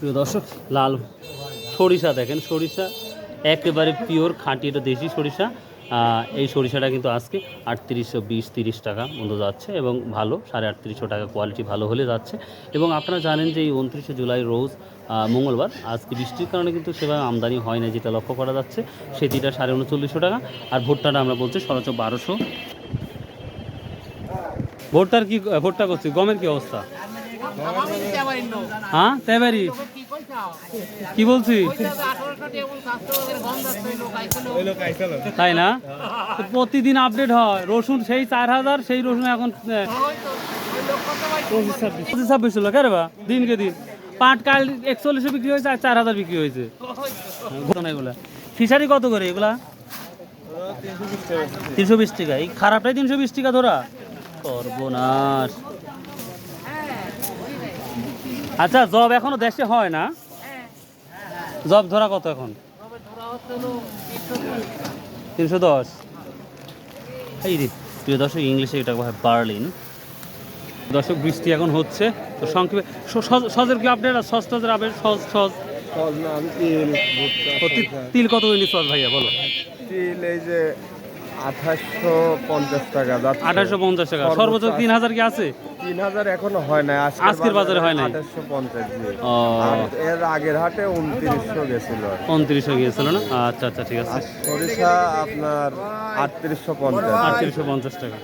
প্রিয় দর্শক, লাল সরিষা দেখেন, সরিষা একেবারে পিওর খাঁটি এটা দেশি সরিষা। এই সরিষাটা কিন্তু আজকে আটত্রিশশো বিশ তিরিশ টাকা মতো যাচ্ছে এবং ভালো, সাড়ে আটত্রিশশো টাকা কোয়ালিটি ভালো হলে যাচ্ছে। এবং আপনারা জানেন যে এই উনত্রিশে জুলাই রোজ মঙ্গলবার আজকে বৃষ্টির কারণে কিন্তু সেভাবে আমদানি হয় না যেটা লক্ষ্য করা যাচ্ছে। সেটিটা সাড়ে উনচল্লিশশো টাকা। আর ভুট্টাটা আমরা বলছি সর্বোচ্চ বারোশো। ভুট্টার কি, ভুট্টা করছি, গমের কি অবস্থা? হ্যাঁ তেবারি। কি বলছি তাই না? প্রতিদিন আপডেট হয়। রসুন সেই চার হাজার, সেই রসুন এখন পঁচিশ ছাব্বিশ ছিল কে বা? দিনকে দিন। পাট কাল একচল্লিশে বিক্রি হয়েছে আর চার হাজার বিক্রি হয়েছে। এগুলা ফিশারি কত করে এগুলা? তিনশো বিশ টাকা। এই খারাপটাই তিনশো বিশ টাকা ধরা। আচ্ছা জব এখনও দেশে হয় না? জব ধরা কত এখন? তিনশো দশ। এই রে প্রিয় দর্শক ইংলিশে এটা হয় বার্লিন। দর্শক বৃষ্টি এখন হচ্ছে তো সংক্ষেপে সজের কি আপডেট আছে? সজ টজের আপডেট? সজ সজ। তিল কত হইনি সজ ভাইয়া বলো। তিল এই যে আঠাশশো পঞ্চাশ টাকা আঠাশশো পঞ্চাশ টাকা। সর্বোচ্চ তিন হাজার কি আছে? তিন হাজার এখনও হয় নাই। আজকের বাজারে হয় না আঠাশশো পঞ্চাশ এর আগের হাটে উনত্রিশশো গেছিল। আর কি। উনত্রিশশো গিয়েছিল না? আচ্ছা আচ্ছা ঠিক আছে। সরিষা আপনার আটত্রিশশো পঞ্চাশ। আটত্রিশশো পঞ্চাশ টাকা।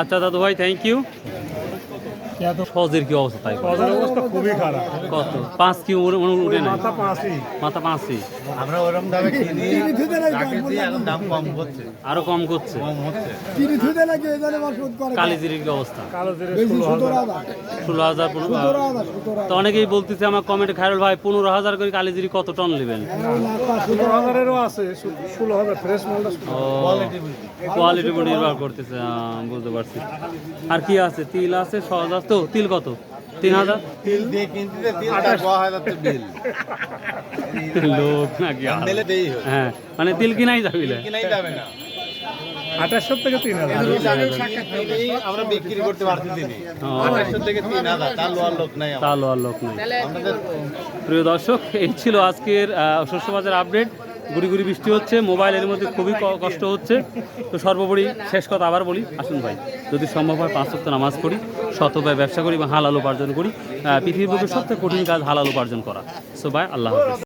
আচ্ছা দাদু ভাই থ্যাংক ইউ সজের কি অবস্থা তাই? অবস্থা খুবই খারাপ। কত? পাঁচ কি উড়ে উড়ে- উড়ে মাথা পাঁচই। মাথা পাঁচই? আমরা ওরকম দামে কিনি এখন দাম কম করছে আরও কম করছে? কম হচ্ছে। চিনি থুতে লাগে এখানে করে। কালিজিরির কি অবস্থা? কালো জিরে বেশি ষোলো হাজার। হাজার। ষোলো হাজার পনেরো হাজার তো অনেকেই বলতেছে আমার কমেন্টে খায়রুল ভাই পনেরো হাজার করে কালিজিরি কত টন নেবেন? হাজারেরও আছে ষো- ষোলো হাজার ফ্রেশ মালটা ষোলো ও কোয়ালিটির উপর নির্ভর করতেছে বুঝতে পারছি। আর কি আছে? তিল আছে সহজ আছে তো তিল কত? তিন হাজার? তিল দিয়ে কিনতে হাজার বিল। লোক নাকি হয়। মানে তিল কিনাই যাবি। না কিনাই যাবে না। আঠাশশো থেকে তিন হাজার। আমরা বিক্রি করতে পারতেছি আঠাশশো থেকে তিন হাজার তার লোয়ার লোক নাই লোক নেই। প্রিয় দর্শক এই ছিল আজকের আহ, শস্য বাজার আপডেট। গুড়ি গুড়ি বৃষ্টি হচ্ছে মোবাইলের মধ্যে খুবই কষ্ট হচ্ছে। তো সর্বোপরি শেষ কথা আবার বলি, আসুন ভাই, যদি সম্ভব হয় পাঁচ সপ্তাহ নামাজ পড়ি শতভাবে ব্যবসা করি বা হালাল উপার্জন করি। পৃথিবীর বুকে সবথেকে কঠিন কাজ হালাল উপার্জন করা। সো ভাই আল্লাহ হাফিজ।